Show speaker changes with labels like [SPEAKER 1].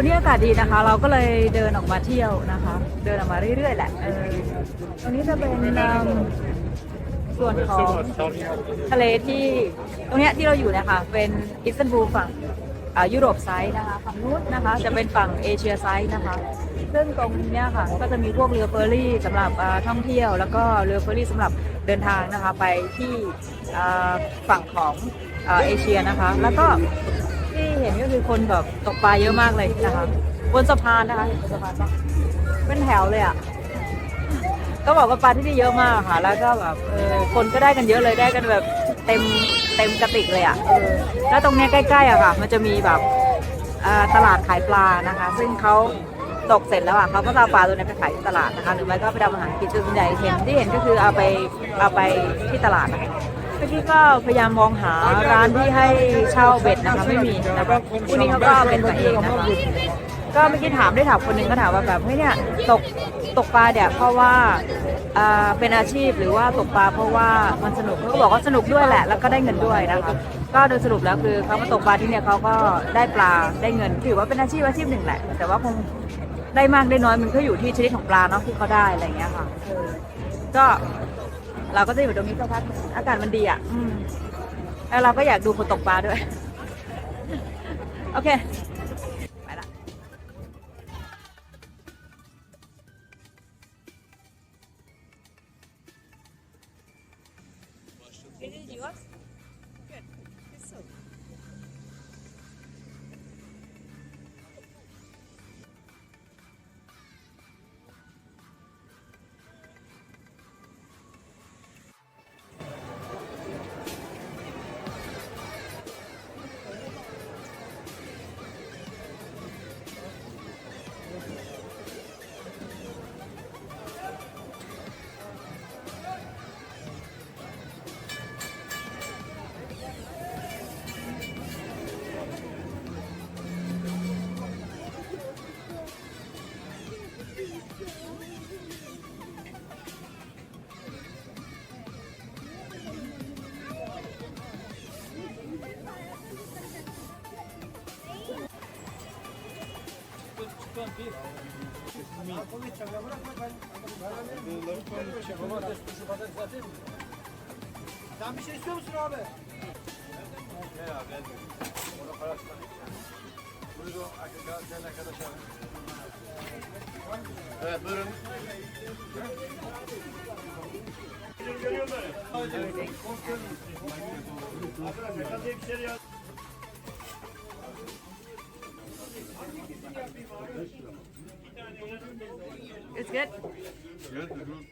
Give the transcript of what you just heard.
[SPEAKER 1] วันนี้อากาศดีนะคะ เราก็เลยเดินออกมาเที่ยวนะคะ เดินออกมาเรื่อยๆแหละเออตรงนี้จะเป็นส่วนของทะเลที่ตรงเนี้ยที่เราอยู่เนะคะเป็นอิสตันบูลฝั่งอ่ายุโรปไซด์นะคะฝั่งนู้นนะคะจะเป็นฝั่งเอเชียไซด์นะคะ ซึ่งตรงเนี้ยค่ะก็จะมีพวกเรือเฟอร์รี่สำหรับท่องเที่ยว แล้วก็เรือเฟอร์รี่สำหรับเดินทางนะคะไปที่ฝั่งของเอเชียนะคะ แล้วก็ ที่เห็นก็คือคนแบบตกปลาเยอะมากเลยนะคะ บนสะพานนะคะบนสะพานปะเป็นแถวเลยอะก็บอกว่าปลาที่นี่เยอะมากค่ะ แล้วก็แบบเออคนก็ได้กันเยอะเลยได้กันแบบเต็มเต็มกระติกเลยอะเออแล้วตรงเนี้ยใกล้ๆอะค่ะ มันจะมีแบบตลาดขายปลานะคะ ซึ่งเขาตกเสร็จแล้วอะเขาก็จะเอาปลาตัวนี้ไปขายที่ตลาดนะคะ หรือไม่ก็ไปทำอาหารกินส่วนใหญ่เห็นที่เห็นก็คือเอาไปเอาไปที่ตลาดนะคะ เมื่อกี้ก็พยายามมองหาร้านที่ให้เช่าเบ็ดนะคะไม่มีนะคะคู่นี้เขาก็เป็นมาเองนะคะก็เมื่อกี้ถามได้ถามคนหนึงก็ถามว่าแบบเฮ้ยเนี่ยตกตกปลาเนี่ยเพราะว่าอ่าเป็นอาชีพหรือว่าตกปลาเพราะว่ามันสนุกเขาก็บอกว่าสนุกด้วยแหละ แล้วก็ได้เงินด้วยนะคะก็โดยสรุปแล้วคือเขามาตกปลาที่เนี่ยเขาก็ได้ปลาได้เงินถือว่าเป็นอาชีพอาชีพหนึ่งแหละ แต่ว่าคงได้มากได้น้อยมันก็อยู่ที่ชนิดของปลาเนาะที่เขาได้อะไรเงี้ยค่ะก็ เราก็จะอยู่ตรงนี้สักพักอากาศมันดีอะอืมแล้วเราก็อยากดูคนตกปลาด้วย โอเคไปละ
[SPEAKER 2] Sen bir şey istiyor musun abi? Gel abi gel. Orada parası var. Buyurun arkadaşlar.
[SPEAKER 3] Evet buyurun. Görüyor musun?
[SPEAKER 1] Arkadaşlar kadın bir şey It's good.
[SPEAKER 3] Good, good.